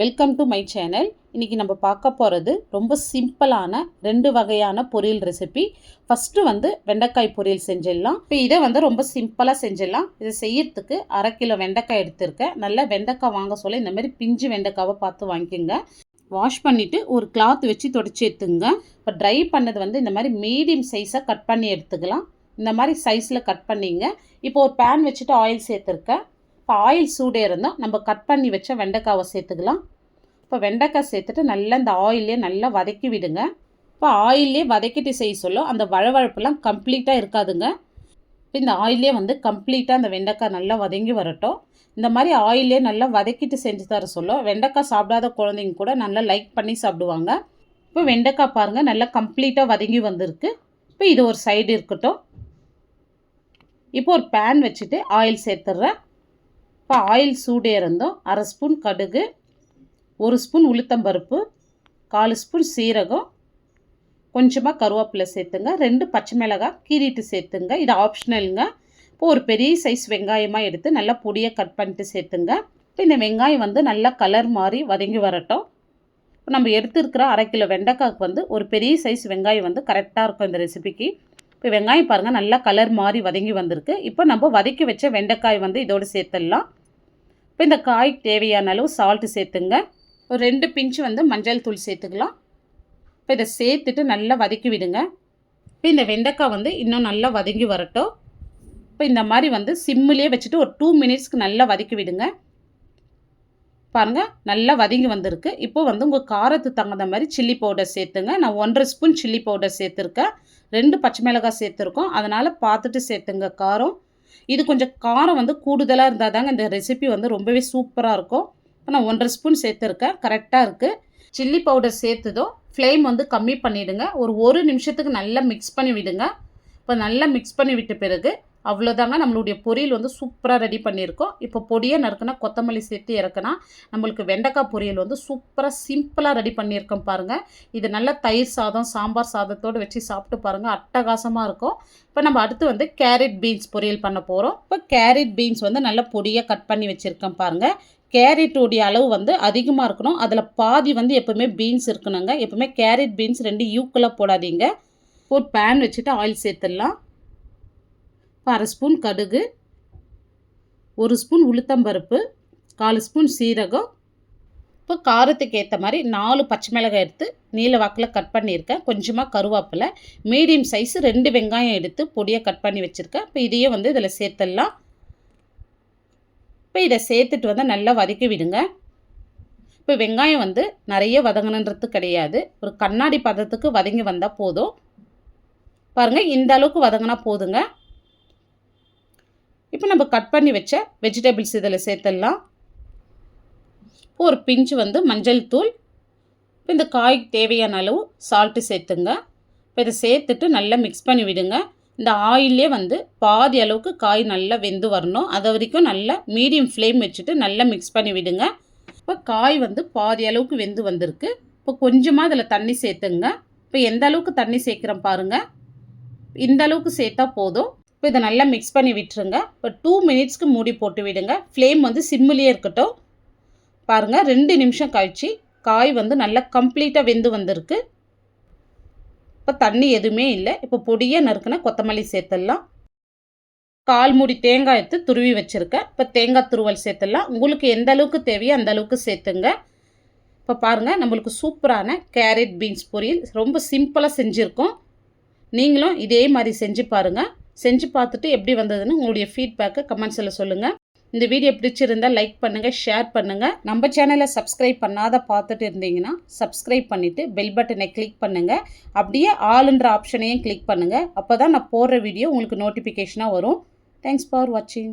Welcome to my channel இன்றைக்கி நம்ம பார்க்க போகிறது ரொம்ப சிம்பிளான ரெண்டு வகையான பொரியல் ரெசிபி ஃபஸ்ட்டு வந்து வெண்டைக்காய் பொரியல் செஞ்சிடலாம். இப்போ இதை வந்து ரொம்ப சிம்பிளாக செஞ்சிடலாம். இதை செய்யறதுக்கு அரை கிலோ வெண்டைக்காய் எடுத்திருக்கேன். நல்லா வெண்டைக்காய் வாங்க சொல்ல இந்த மாதிரி பிஞ்சு வெண்டைக்காவை பார்த்து வாங்கிக்கோங்க. வாஷ் பண்ணிவிட்டு ஒரு கிளாத் வச்சு தொடச்சி எடுத்துங்க இப்போ ட்ரை பண்ணது வந்து இந்த மாதிரி மீடியம் சைஸாக கட் பண்ணி எடுத்துக்கலாம். இந்த மாதிரி சைஸில் கட் பண்ணிங்க. இப்போ ஒரு பேன் வச்சுட்டு ஆயில் சேர்த்துருக்கேன். இப்போ ஆயில் சூடே இருந்தால் நம்ம கட் பண்ணி வச்ச வெண்டைக்காவை சேர்த்துக்கலாம். இப்போ வெண்டைக்காய் சேர்த்துட்டு நல்லா இந்த ஆயிலே நல்லா வதக்கி விடுங்க. இப்போ ஆயிலே வதக்கிட்டு செய்ய சொல்ல அந்த வழவழப்புலாம் கம்ப்ளீட்டாக இருக்காதுங்க. இப்போ இந்த ஆயிலே வந்து கம்ப்ளீட்டாக அந்த வெண்டைக்காய் நல்லா வதங்கி வரட்டும். இந்த மாதிரி ஆயிலே நல்லா வதக்கிட்டு செஞ்சு தர சொல்ல வெண்டைக்காய் சாப்பிடாத குழந்தைங்க கூட நல்லா லைக் பண்ணி சாப்பிடுவாங்க. இப்போ வெண்டைக்காய் பாருங்கள் நல்லா கம்ப்ளீட்டாக வதங்கி வந்திருக்கு. இப்போ இது ஒரு சைடு இருக்கட்டும். இப்போ ஒரு பேன் வச்சுட்டு ஆயில் சேர்த்துட்றேன். இப்போ ஆயில் சூடே இருந்தோம் அரை ஸ்பூன் கடுகு ஒரு ஸ்பூன் உளுத்தம்பருப்பு கால் ஸ்பூன் சீரகம் கொஞ்சமாக கருவேப்பிலை சேர்த்துங்க. ரெண்டு பச்சை மிளகாய் கீறிட்டு சேர்த்துங்க. இது ஆப்ஷனலுங்க இப்போ ஒரு பெரிய சைஸ் வெங்காயமாக எடுத்து நல்லா பொடியை கட் பண்ணிட்டு சேர்த்துங்க. இப்போ இந்த வெங்காயம் வந்து நல்லா கலர் மாதிரி வதங்கி வரட்டும். இப்போ நம்ம எடுத்துருக்கிற அரை கிலோ வெண்டைக்காய்க்கு வந்து ஒரு பெரிய சைஸ் வெங்காயம் வந்து கரெக்டாக இருக்கும் இந்த ரெசிபிக்கு இப்போ வெங்காயம் பாருங்கள் நல்லா கலர் மாதிரி வதங்கி வந்திருக்கு. இப்போ நம்ம வதக்கி வச்ச வெண்டைக்காய் வந்து இதோடு சேர்த்துடலாம். இப்போ இந்த காய் தேவையான அளவு சால்ட்டு சேர்த்துங்க. ஒரு ரெண்டு பிஞ்சு வந்து மஞ்சள் தூள் சேர்த்துக்கலாம். இப்போ இதை சேர்த்துட்டு நல்லா வதக்கி விடுங்க. இப்போ இந்த வெண்டைக்காய் வந்து இன்னும் நல்லா வதங்கி வரட்டும். இப்போ இந்த மாதிரி வந்து சிம்மிலே வச்சுட்டு ஒரு டூ மினிட்ஸ்க்கு நல்லா வதக்கி விடுங்க. பாருங்கள் நல்லா வதங்கி வந்திருக்கு. இப்போ வந்து உங்கள் காரத்துக்கு தகுந்த மாதிரி சில்லி பவுடர் சேர்த்துங்க. நான் ஒன்றரை ஸ்பூன் சில்லி பவுடர் சேர்த்துருக்கேன். ரெண்டு பச்சை மிளகாய் சேர்த்துருக்கோம். அதனால் பார்த்துட்டு சேர்த்துங்க காரம். இது கொஞ்சம் காரம் வந்து கூடுதலாக இருந்தால் தாங்க இந்த ரெசிபி வந்து ரொம்பவே சூப்பராக இருக்கும். இப்போ நான் ஒன்றரை ஸ்பூன் சேர்த்துருக்கேன். கரெக்டாக இருக்குது சில்லி பவுடர் சேர்த்துதும் ஃப்ளேம் வந்து கம்மி பண்ணிவிடுங்க ஒரு ஒரு நிமிஷத்துக்கு நல்லா மிக்ஸ் பண்ணி விடுங்க. இப்போ நல்லா மிக்ஸ் பண்ணி விட்ட பிறகு அவ்வளோதாங்க நம்மளுடைய பொரியல் வந்து சூப்பராக ரெடி பண்ணியிருக்கோம். இப்போ பொடியாக நறுக்குனா கொத்தமல்லி சேர்த்து இறக்குனா நம்மளுக்கு வெண்டைக்காய் பொரியல் வந்து சூப்பராக சிம்பிளாக ரெடி பண்ணியிருக்கோம் பாருங்கள் இது நல்லா தயிர் சாதம் சாம்பார் சாதத்தோடு வச்சு சாப்பிட்டு பாருங்கள் அட்டகாசமாக இருக்கும். இப்போ நம்ம அடுத்து வந்து கேரட் பீன்ஸ் பொரியல் பண்ண போகிறோம் இப்போ கேரட் பீன்ஸ் வந்து நல்லா பொடியாக கட் பண்ணி வச்சுருக்கேன் பாருங்கள் கேரட்டுடைய அளவு வந்து அதிகமாக இருக்கணும். அதில் பாதி வந்து எப்போவுமே பீன்ஸ் இருக்கணுங்க. எப்போவுமே கேரட் பீன்ஸ் ரெண்டு யூக்கலாக போடாதீங்க. ஒரு பேன் வச்சுட்டு ஆயில் சேர்த்துடலாம். இப்போ அரை ஸ்பூன் கடுகு ஒரு ஸ்பூன் உளுத்தம்பருப்பு கால் ஸ்பூன் சீரகம். இப்போ காரத்துக்கு ஏற்ற மாதிரி நாலு பச்சை மிளகாய் எடுத்து நீல வாக்கில் கட் பண்ணியிருக்கேன். கொஞ்சமாக கருவேப்பிலை மீடியம் சைஸு ரெண்டு வெங்காயம் எடுத்து பொடியாக கட் பண்ணி வச்சுருக்கேன். இப்போ இதையே வந்து இதில் சேர்த்துடலாம். இப்போ இதை சேர்த்துட்டு வந்து நல்லா வதக்கி விடுங்க. இப்போ வெங்காயம் வந்து நிறைய வதங்கணுன்றது கிடையாது. ஒரு கண்ணாடி பதத்துக்கு வதங்கி வந்தால் போதும். பாருங்கள் இந்த அளவுக்கு வதங்கினா போதுங்க. இப்போ நம்ம கட் பண்ணி வச்ச வெஜிடபிள்ஸ் இதில் சேர்த்துடலாம். ஒரு பிஞ்சு வந்து மஞ்சள் தூள் இப்போ இந்த காய் தேவையான அளவு சால்ட்டு சேர்த்துங்க. இப்போ இதை சேர்த்துட்டு நல்லா மிக்ஸ் பண்ணி விடுங்க. இந்த ஆயிலே வந்து பாதி அளவுக்கு காய் நல்லா வெந்து வரணும். அது வரைக்கும் நல்லா மீடியம் ஃப்ளேம் வச்சுட்டு நல்லா மிக்ஸ் பண்ணி விடுங்க. இப்போ காய் வந்து பாதி அளவுக்கு வெந்து வந்திருக்கு. இப்போ கொஞ்சமாக அதில் தண்ணி சேர்த்துங்க. இப்போ எந்த அளவுக்கு தண்ணி சேர்க்குறேன் பாருங்கள் இந்த அளவுக்கு சேர்த்தா போதும். இப்போ இதை நல்லா மிக்ஸ் பண்ணி விட்டுருங்க. இப்போ டூ மினிட்ஸ்க்கு மூடி போட்டு விடுங்க. ஃப்ளேம் வந்து சிம்மிலேயே இருக்கட்டும். பாருங்கள் ரெண்டு நிமிஷம் கழித்து காய் வந்து நல்லா கம்ப்ளீட்டாக வெந்து வந்திருக்கு. இப்போ தண்ணி எதுவுமே இல்லை. இப்போ பொடியாக நறுக்குனா கொத்தமல்லி சேர்த்துடலாம். கால் மூடி தேங்காய் எடுத்து துருவி வச்சுருக்கேன். இப்போ தேங்காய் துருவல் சேர்த்துடலாம். உங்களுக்கு எந்த அளவுக்கு தேவையோ அந்த அளவுக்கு சேர்த்துங்க. இப்போ பாருங்கள் நம்மளுக்கு சூப்பரான கேரட் பீன்ஸ் பொரியல். ரொம்ப சிம்பிளாக செஞ்சுருக்கோம். நீங்களும் இதே மாதிரி செஞ்சு பாருங்கள் செஞ்சு பார்த்துட்டு எப்படி வந்ததுன்னு உங்களுடைய ஃபீட்பேக்கை கமெண்ட்ஸில் சொல்லுங்கள் இந்த வீடியோ பிடிச்சிருந்தால் லைக் பண்ணுங்கள் ஷேர் பண்ணுங்கள் நம்ம சேனலை சப்ஸ்கிரைப் பண்ணாத பார்த்துட்டு இருந்தீங்கன்னா சப்ஸ்கிரைப் பண்ணிவிட்டு பெல் பட்டனை கிளிக் பண்ணுங்கள் அப்படியே ஆளுன்ற ஆப்ஷனையும் கிளிக் பண்ணுங்கள் அப்போ தான் நான் போடுற வீடியோ உங்களுக்கு நோட்டிஃபிகேஷனாக வரும். தேங்க்ஸ் ஃபார் வாட்சிங்